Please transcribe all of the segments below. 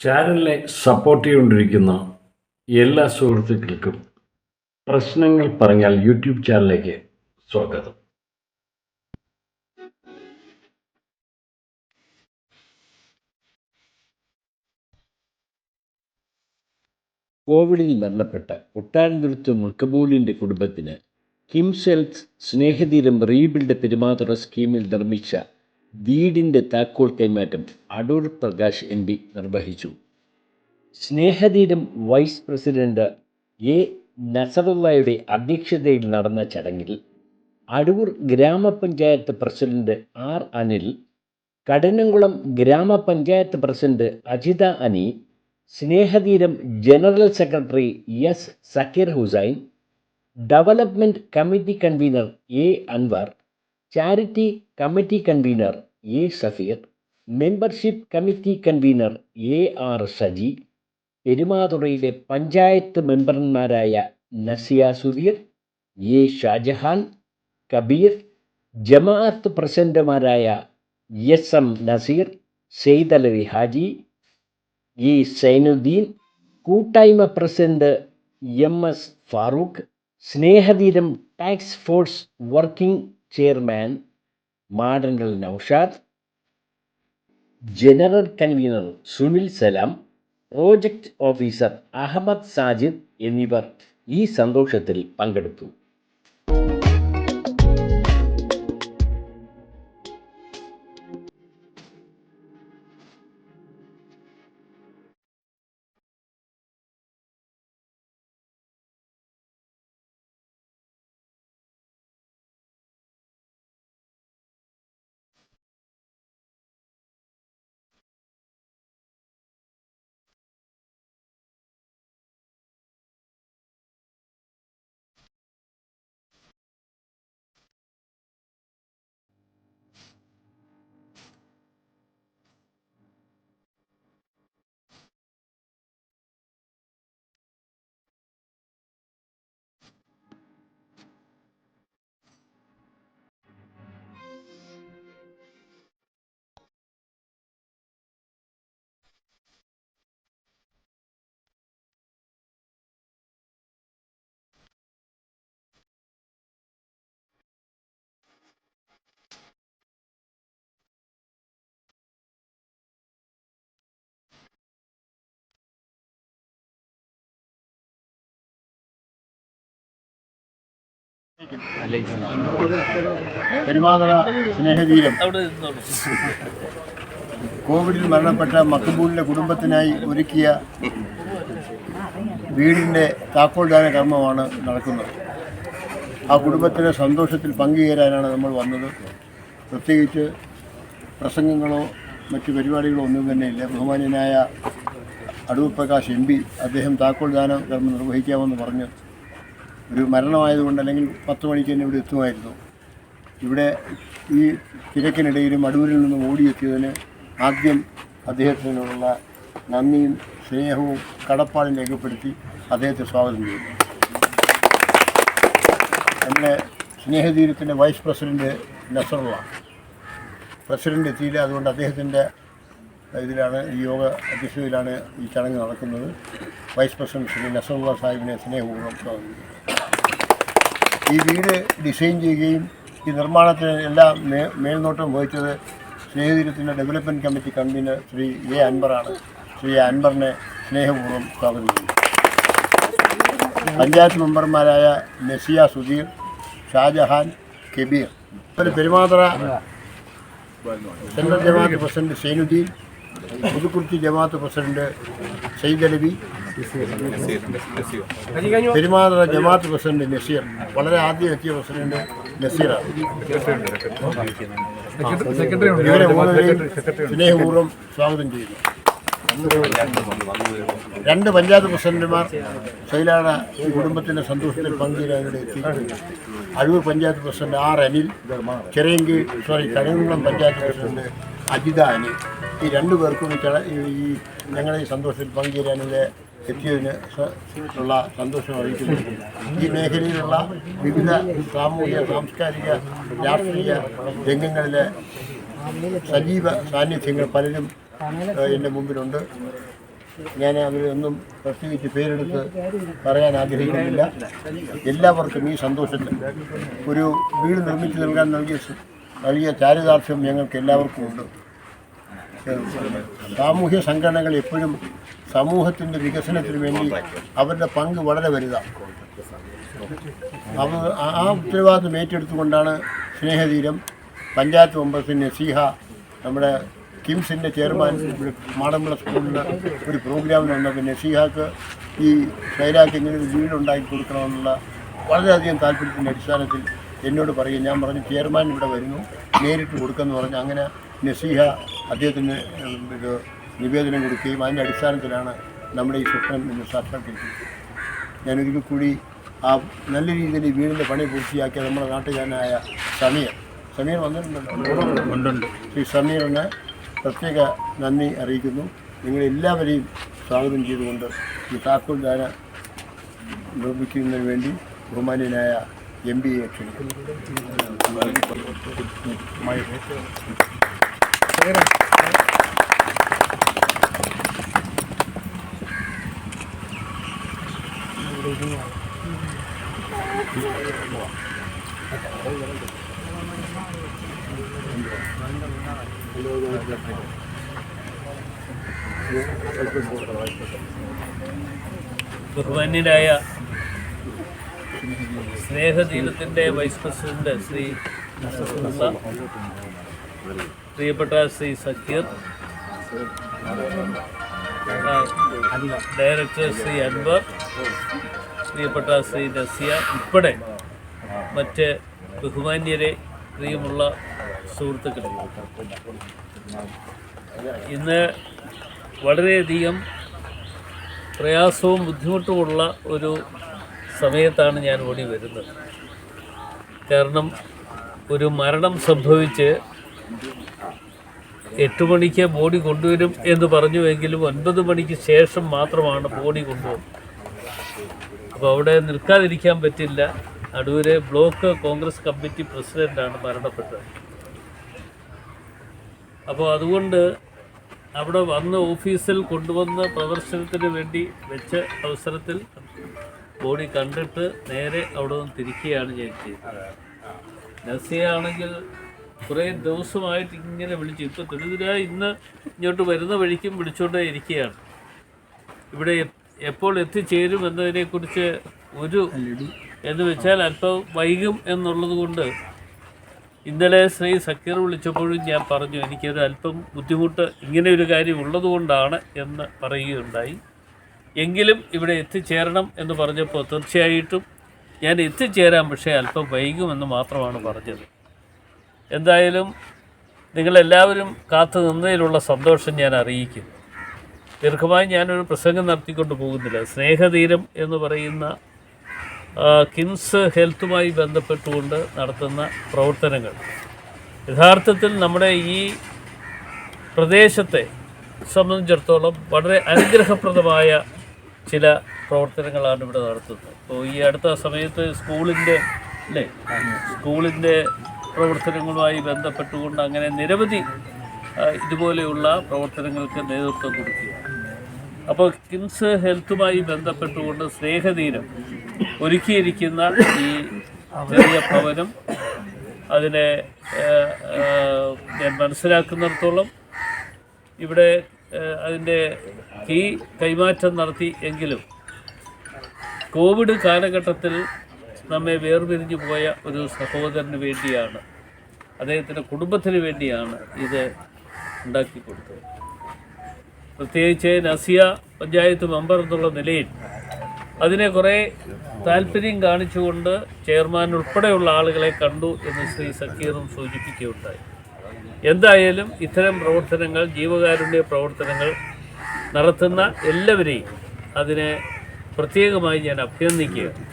ചാനലിനെ സപ്പോർട്ട് ചെയ്തുകൊണ്ടിരിക്കുന്ന എല്ലാ സുഹൃത്തുക്കൾക്കും പ്രശ്നങ്ങൾ പറഞ്ഞാൽ യൂട്യൂബ് ചാനലിലേക്ക് സ്വാഗതം. കോവിഡിൽ മരണപ്പെട്ട കൊട്ടാരന്തുരുത്ത് മുൾക്കബൂലിന്റെ കുടുംബത്തിന് കിംസെൽസ് സ്നേഹതീരം റീബിൽഡ് പെരുമാതുറ സ്കീമിൽ നിർമ്മിച്ച വീടിന്റെ താക്കോൽ കൈമാറ്റം അടൂർ പ്രകാശ് എം പി നിർവഹിച്ചു. സ്നേഹതീരം വൈസ് പ്രസിഡന്റ് എ നസറുള്ളയുടെ അധ്യക്ഷതയിൽ നടന്ന ചടങ്ങിൽ അടൂർ ഗ്രാമപഞ്ചായത്ത് പ്രസിഡന്റ് ആർ അനിൽ കടനംകുളം ഗ്രാമപഞ്ചായത്ത് president Ajitha Ani Snehatheeram general secretary S Sakkir Hussain development committee convener A Anwar charity committee convener A Safeer membership committee convener A R Saji പെരുമാതുറയിലെ panchayat മെമ്പർമാരായ Nasiya Sudheer A Shajahan Kabeer ജമാഅത്ത് പ്രസിഡന്റുമാരായ S M Naseer Saithalavi Haji E Sainudheen കൂട്ടായ്മ president M S Farooq Snehatheeram tax force working chairman Madankal Noushad general convener Sunil Salam project officer Ahammed Sajid എന്നിവർ ഈ സന്തോഷത്തിൽ പങ്കെടുത്തു. പെരുമാതറ സ്നേഹതീരം കോവിഡിൽ മരണപ്പെട്ട മക്കബൂലിന്റെ കുടുംബത്തിനായി ഒരുക്കിയ വീടിന്റെ താക്കോൽദാന കർമ്മമാണ് നടക്കുന്നത്. ആ കുടുംബത്തിന്റെ സന്തോഷത്തിൽ പങ്കുചേരാനാണ് നമ്മൾ വന്നത്. പ്രത്യേകിച്ച് പ്രസംഗങ്ങളോ മറ്റു പരിപാടികളോ ഒന്നും തന്നെ ഇല്ല. ബഹുമാന്യനായ അടൂർ പ്രകാശ് എം പി അദ്ദേഹം താക്കോൽദാന കർമ്മം നിർവഹിക്കാമെന്ന് പറഞ്ഞ് ഒരു മരണമായതുകൊണ്ട് അല്ലെങ്കിൽ പത്ത് മണിക്ക് തന്നെ ഇവിടെ എത്തുമായിരുന്നു. ഇവിടെ ഈ തിരക്കിനിടയിൽ അടൂരിൽ നിന്ന് ഓടിയെത്തിയതിന് ആദ്യം അദ്ദേഹത്തിനുള്ള നന്ദിയും സ്നേഹവും കടപ്പാടും രേഖപ്പെടുത്തി അദ്ദേഹത്തെ സ്വാഗതം ചെയ്തു. നമ്മുടെ സ്നേഹതീരത്തിന്റെ വൈസ് പ്രസിഡന്റ് നസറുള്ള പ്രസിഡന്റ് എത്തിയില്ല. അതുകൊണ്ട് അദ്ദേഹത്തിന്റെ ഇതിലാണ് ഈ യോഗ അധ്യക്ഷതയിലാണ് ഈ ചടങ്ങ് നടക്കുന്നത്. വൈസ് പ്രസിഡന്റ് ശ്രീ നസറുള്ള സാഹിബിനെ സ്നേഹപൂർവം സ്വാഗതം ചെയ്യുന്നു ഈ വീട് ഡിസൈൻ ചെയ്യുകയും ഈ നിർമ്മാണത്തിന് എല്ലാ മേ മേൽനോട്ടം വഹിച്ചത് സ്നേഹതീരത്തിന്റെ development committee convener Shri A അൻവറാണ്. Shri അൻവറിനെ സ്നേഹപൂർവം സ്വാഗതം പഞ്ചായത്ത് മെമ്പർമാരായ നസിയ സുധീർ ഷാജഹാൻ കെബീർ. പിന്നെ Perumathura central Jamaat president Sainudheen Puthukkurichi Jamaat president Sayed Alavi Perumathura Jamaat president Naseer. വളരെ ആദ്യം എത്തിയ പ്രസിഡന്റ് നസീറാണ്. സ്നേഹപൂർവം സ്വാഗതം ചെയ്യുന്നു. രണ്ട് പഞ്ചായത്ത് പ്രസിഡന്റുമാർ ശൈലാട ഈ കുടുംബത്തിന്റെ സന്തോഷത്തിൽ പങ്കുചേരാൻ ഇവിടെ എത്തിയിട്ടുണ്ട്. അഴൂർ പഞ്ചായത്ത് പ്രസിഡന്റ് ആർ അനിൽ ചെറിയങ്കി സോറി കടകുളം പഞ്ചായത്ത് പ്രസിഡന്റ് അജിത അനിൽ. ഈ രണ്ടു പേർക്കും ഈ ഞങ്ങളെ ഈ- സന്തോഷത്തിൽ പങ്കുചേരാൻ ഇവിടെ എത്തിയതിന് ഉള്ള സന്തോഷം അറിയിക്കുന്നു. ഈ മേഖലയിലുള്ള വിവിധ സാമൂഹിക സാംസ്കാരിക രാഷ്ട്രീയ രംഗങ്ങളിലെ സജീവ സാന്നിധ്യങ്ങൾ പലരും എന്റെ മുമ്പിലുണ്ട്. ഞാൻ അവരൊന്നും പ്രത്യേകിച്ച് പേരെടുത്ത് പറയാൻ ആഗ്രഹിക്കുന്നില്ല. എല്ലാവർക്കും ഈ സന്തോഷത്തിൽ ഒരു വീട് നിർമ്മിച്ചു നൽകാൻ നൽകിയ നൽകിയ ചാരിതാർത്ഥ്യം ഞങ്ങൾക്ക് എല്ലാവർക്കും ഉണ്ട്. സാമൂഹ്യ സംഘടനകൾ എപ്പോഴും സമൂഹത്തിന്റെ വികസനത്തിന് വേണ്ടി അവരുടെ പങ്ക് വളരെ വലുതാണ് അവർ ആ- ഉത്തരവാദിത്വം ഏറ്റെടുത്തുകൊണ്ടാണ് സ്നേഹതീരം പഞ്ചായത്ത് മെമ്പർസ് നസീഹ നമ്മുടെ കിംസിന്റെ ചെയർമാൻ മാടമ്പള സ്കൂളിൽ ഒരു പ്രോഗ്രാമിന് വന്നപ്പോൾ നസീഹാക്ക് ഈ ഷൈലാക്ക് ഇങ്ങനെ ഒരു വീടുണ്ടാക്കി കൊടുക്കണമെന്നുള്ള വളരെയധികം താല്പര്യത്തിന്റെ അടിസ്ഥാനത്തിൽ എന്നോട് പറയും. ഞാൻ പറഞ്ഞു ചെയർമാൻ ഇവിടെ വരുന്നു നേരിട്ട് കൊടുക്കുമെന്ന് പറഞ്ഞു. അങ്ങനെ നസീഹ അദ്ദേഹത്തിന് ഒരു നിവേദനം കൊടുക്കുകയും അതിന്റെ അടിസ്ഥാനത്തിലാണ് നമ്മുടെ ഈ സ്വപ്നം ഇന്ന് സാക്ഷാത്കരിക്കുന്നത് ഞാനൊരിക്കൽ കൂടി ആ നല്ല രീതിയിൽ ഈ വീടിന്റെ പണി പൂർത്തിയാക്കിയ നമ്മുടെ നാട്ടുകാരനായ സമീർ. സമീർ വന്നിട്ടുണ്ടല്ലോ. ശ്രീ സമീറിന് പ്രത്യേക നന്ദി അറിയിക്കുന്നു. നിങ്ങളെല്ലാവരെയും സ്വാഗതം ചെയ്തുകൊണ്ട് ഈ താക്കോൽ ദാന നിർമ്മിക്കുന്നതിന് വേണ്ടി ബഹുമാന്യനായ എം ബി എ ക്ഷണിക്കുന്നു ബഹുമാന്യനായ സ്നേഹതീരത്തിന്റെ വൈസ് പ്രസിഡന്റ് ശ്രീ പ്രിയപ്പെട്ട ശ്രീ സക്കീർ ഡയറക്ടർ ശ്രീ അൻവർ പ്രിയപ്പെട്ട ശ്രീ നസിയ ഉൾപ്പെടെ മറ്റ് ബഹുമാന്യരെ പ്രിയമുള്ള സുഹൃത്തുക്കളെ. ഇന്ന് വളരെയധികം പ്രയാസവും ബുദ്ധിമുട്ടുമുള്ള ഒരു സമയത്താണ് ഞാൻ ഓടി വരുന്നത്. കാരണം ഒരു മരണം സംഭവിച്ച് എട്ട് മണിക്ക് ബോഡി കൊണ്ടുവരും എന്ന് പറഞ്ഞുവെങ്കിലും ഒൻപത് മണിക്ക് ശേഷം മാത്രമാണ് ബോഡി കൊണ്ടുവന്നത് അപ്പോൾ അവിടെ നിൽക്കാതിരിക്കാൻ പറ്റില്ല. അടൂര് ബ്ലോക്ക് കോൺഗ്രസ് കമ്മിറ്റി പ്രസിഡന്റാണ് മരണപ്പെട്ടത്. അപ്പോൾ അതുകൊണ്ട് അവിടെ വന്ന് ഓഫീസിൽ കൊണ്ടുവന്ന പ്രദർശനത്തിന് വേണ്ടി വെച്ച അവസരത്തിൽ ബോഡി കണ്ടിട്ട് നേരെ അവിടെ നിന്ന് തിരിക്കുകയാണ് ഞാൻ ചെയ്തത്. നസിയ ആണെങ്കിൽ കുറേ ദിവസമായിട്ട് ഇങ്ങനെ വിളിച്ചു ഇപ്പോൾ തെളിതിര ഇന്ന് ഇങ്ങോട്ട് വരുന്ന വഴിക്കും വിളിച്ചുകൊണ്ടേ ഇരിക്കുകയാണ്. ഇവിടെ എപ്പോൾ എത്തിച്ചേരും എന്നതിനെക്കുറിച്ച് ഒരു എന്ന് വെച്ചാൽ അല്പം വൈകും എന്നുള്ളത് കൊണ്ട് ഇന്നലെ ശ്രീ സക്കീർ വിളിച്ചപ്പോഴും ഞാൻ പറഞ്ഞു എനിക്കൊരു അല്പം ബുദ്ധിമുട്ട് ഇങ്ങനെ ഒരു കാര്യം ഉള്ളതുകൊണ്ടാണ് എന്ന് പറയുകയുണ്ടായി. എങ്കിലും ഇവിടെ എത്തിച്ചേരണം എന്ന് പറഞ്ഞപ്പോൾ തീർച്ചയായിട്ടും ഞാൻ എത്തിച്ചേരാം പക്ഷേ അല്പം വൈകുമെന്ന് മാത്രമാണ് പറഞ്ഞത്. എന്തായാലും നിങ്ങളെല്ലാവരും കാത്തു നിന്നതിലുള്ള സന്തോഷം ഞാൻ അറിയിക്കുന്നു. ദീർഘമായി ഞാനൊരു പ്രസംഗം നടത്തിക്കൊണ്ട് പോകുന്നില്ല. സ്നേഹതീരം എന്ന് പറയുന്ന കിംസ് ഹെൽത്തുമായി ബന്ധപ്പെട്ടുകൊണ്ട് നടത്തുന്ന പ്രവർത്തനങ്ങൾ. യഥാർത്ഥത്തിൽ നമ്മുടെ ഈ പ്രദേശത്തെ സംബന്ധിച്ചിടത്തോളം വളരെ അനുഗ്രഹപ്രദമായ ചില പ്രവർത്തനങ്ങളാണ് ഇവിടെ നടത്തുന്നത്. അപ്പോൾ ഈ അടുത്ത സമയത്ത് സ്കൂളിന്റെ അല്ലേ? സ്കൂളിന്റെ പ്രവർത്തനങ്ങളുമായി ബന്ധപ്പെട്ടുകൊണ്ട് അങ്ങനെ നിരവധി ഇതുപോലെയുള്ള പ്രവർത്തനങ്ങൾക്ക് നേതൃത്വം കൊടുക്കുക അപ്പോൾ കിംസ് ഹെൽത്തുമായി ബന്ധപ്പെട്ടുകൊണ്ട് സ്നേഹതീരം ഒരുക്കിയിരിക്കുന്ന ഈ ചെറിയ ഭവനം അതിനെ ഞാൻ മനസ്സിലാക്കുന്നിടത്തോളം ഇവിടെ അതിന്റെ കീ കൈമാറ്റം നടത്തി എങ്കിലും കോവിഡ് കാലഘട്ടത്തിൽ നമ്മെ വേർപിരിഞ്ഞു പോയ ഒരു സഹോദരന് വേണ്ടിയാണ് അദ്ദേഹത്തിന്റെ കുടുംബത്തിന് വേണ്ടിയാണ് ഇത് ഉണ്ടാക്കി കൊടുത്തത്. പ്രത്യേകിച്ച് നസിയ പഞ്ചായത്ത് മെമ്പർ എന്നുള്ള നിലയിൽ അതിനെ കുറേ താല്പര്യം കാണിച്ചുകൊണ്ട് ചെയർമാൻ ഉൾപ്പെടെയുള്ള ആളുകളെ കണ്ടു എന്ന് ശ്രീ സക്കീറും സൂചിപ്പിക്കുകയുണ്ടായി. എന്തായാലും ഇത്തരം പ്രവർത്തനങ്ങൾ ജീവകാരുണ്യ പ്രവർത്തനങ്ങൾ നടത്തുന്ന എല്ലാവരെയും അതിനെ പ്രത്യേകമായി ഞാൻ അഭിനന്ദിക്കുകയാണ്.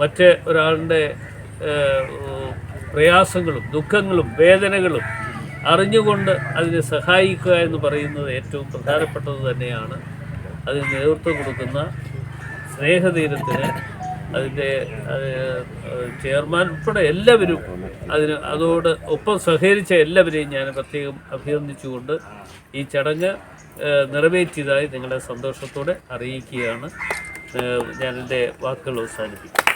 മറ്റ് ഒരാളുടെ പ്രയാസങ്ങളും ദുഃഖങ്ങളും വേദനകളും അറിഞ്ഞുകൊണ്ട് അതിനെ സഹായിക്കുക എന്ന് പറയുന്നത് ഏറ്റവും പ്രധാനപ്പെട്ടത് തന്നെയാണ്. അതിന് നേതൃത്വം കൊടുക്കുന്ന സ്നേഹതീരത്തിന് അതിന്റെ ചെയർമാൻ ഉൾപ്പെടെ എല്ലാവരും അതിന് അതോട് ഒപ്പം സഹകരിച്ച എല്ലാവരെയും ഞാൻ പ്രത്യേകം അഭിനന്ദിച്ചുകൊണ്ട് ഈ ചടങ്ങ് നിറവേറ്റിയതായി നിങ്ങളെ സന്തോഷത്തോടെ അറിയിക്കുകയാണ്. ഞാനെന്റെ വാക്കുകൾ അവസാനിപ്പിക്കും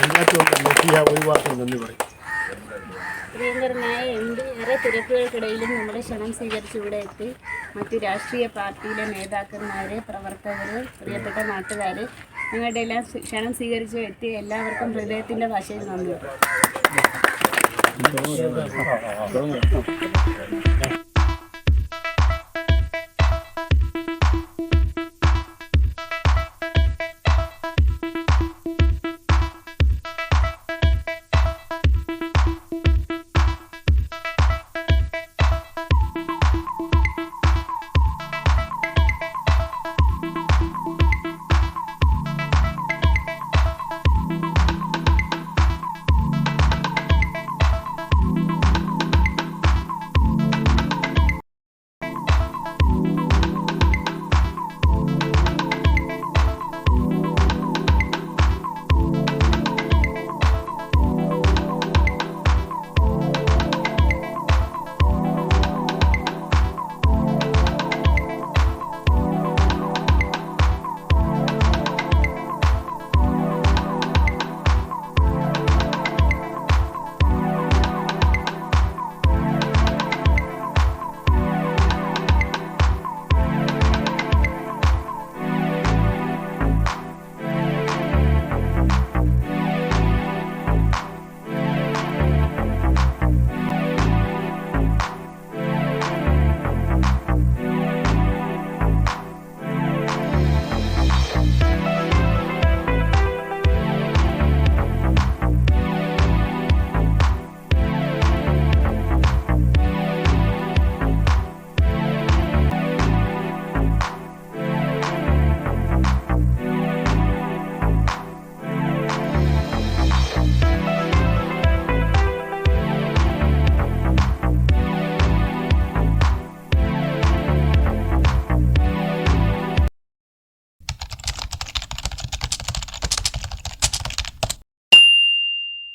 ഒരു വാർത്ത നന്ദി പറയും. പ്രിയങ്കരനായ എം പി ഏറെ തിരക്കുകൾക്കിടയിലും നമ്മുടെ ക്ഷണം സ്വീകരിച്ച് ഇവിടെ എത്തി. മറ്റു രാഷ്ട്രീയ പാർട്ടിയിലെ നേതാക്കന്മാർ പ്രവർത്തകർ പ്രിയപ്പെട്ട നാട്ടുകാർ നിങ്ങളുടെ എല്ലാം ക്ഷണം സ്വീകരിച്ച് എത്തി എല്ലാവർക്കും ഹൃദയത്തിന്റെ ഭാഷയിൽ നന്ദി.